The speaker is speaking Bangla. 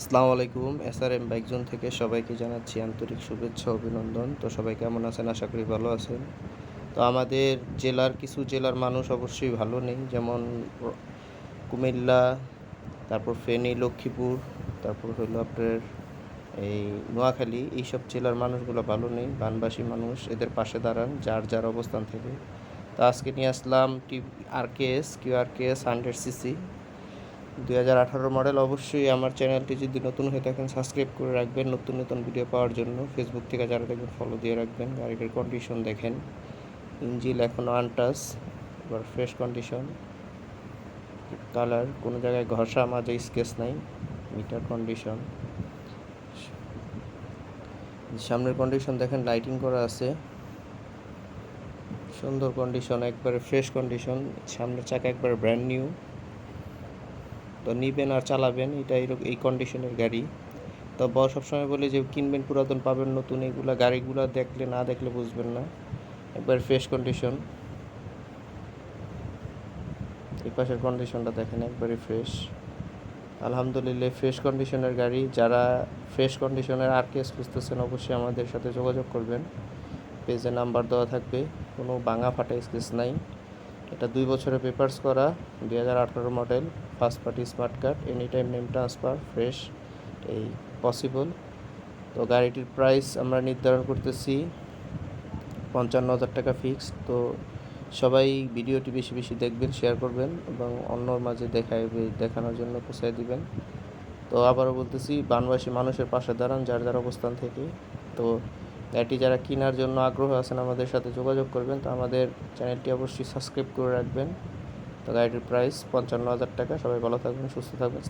আসসালামু আলাইকুম এস আর এম বাইকজন থেকে সবাইকে জানাচ্ছি আন্তরিক শুভেচ্ছা, অভিনন্দন। তো সবাই কেমন আছেন? আশা করি ভালো আছেন। তো আমাদের জেলার কিছু জেলার মানুষ অবশ্যই ভালো নেই, যেমন কুমিল্লা, তারপর ফেনী, লক্ষ্মীপুর, তারপর হইল আপনার এই নোয়াখালী। এইসব জেলার মানুষগুলো ভালো নেই, বানবাসী মানুষ এদের পাশে দাঁড়ান, যার যার অবস্থান থেকে। তো আজকে নিয়ে আসলাম T R K S Q R K S hundred CC দুই হাজার আঠারো মডেল, অবশ্যই আমার চ্যানেলটি যদি নতুন হয়ে থাকেন, সাবস্ক্রাইব করে রাখবেন। নতুন নতুন ভিডিও পাওয়ার জন্য ফেসবুক থেকে যারা দেখবেন ফলো দিয়ে রাখবেন। গাড়িটির কন্ডিশন দেখেন। ইঞ্জিল এখনও আনটাস এবার ফ্রেশ কন্ডিশন কালার কোনো জায়গায় ঘষা মাঝে স্কেচ নাই মিটার কন্ডিশন সামনের কন্ডিশন দেখেন লাইটিং করা আছে। সুন্দর কন্ডিশন একবারে ফ্রেশ কন্ডিশন সামনের চাকা একবারে ব্র্যান্ড নিউ তো নিবেন আর চালাবেন, এটা এরকম এই কন্ডিশনের গাড়ি। তো বড় সবসময় বলে যে, কিনবেন পুরাতন, পাবেন নতুন, এগুলা গাড়িগুলো দেখলে, না দেখলে বুঝবেন না। একবার ফ্রেশ কন্ডিশন এই পাশের কন্ডিশনটা দেখেন, একবারে ফ্রেশ আলহামদুলিল্লাহ ফ্রেশ কন্ডিশনের গাড়ি। যারা ফ্রেশ কন্ডিশনের আর কেস খুঁজতেছেন, অবশ্যই আমাদের সাথে যোগাযোগ করবেন। পেজে নাম্বার দেওয়া থাকবে, কোনো ভাঙা ফাটা স্কেচ নাই। এটা দুই বছরের পেপারস করা, দুই হাজার আঠারো model first party smart card any time name transfer fresh এই পসিবল তো গাড়িটির প্রাইস আমরা নির্ধারণ করতেছি পঞ্চান্ন হাজার টাকা ফিক্সড তো সবাই ভিডিওটি বেশি বেশি দেখবেন শেয়ার করবেন এবং অন্যর মাঝে দেখায় দেখানোর জন্য পৌঁছায় দিবেন। তো আবারও বলতেছি, বানবাসী মানুষের পাশে দাঁড়ান, যার যার অবস্থান থেকে। তো গাড়িটি যারা কেনার জন্য আগ্রহ আছেন আমাদের সাথে যোগাযোগ করবেন, তো আমাদের চ্যানেলটি অবশ্যই সাবস্ক্রাইব করে রাখবেন। তো গাড়িটির প্রাইস পঞ্চান্ন হাজার টাকা। সবাই ভালো থাকবেন, সুস্থ থাকবেন।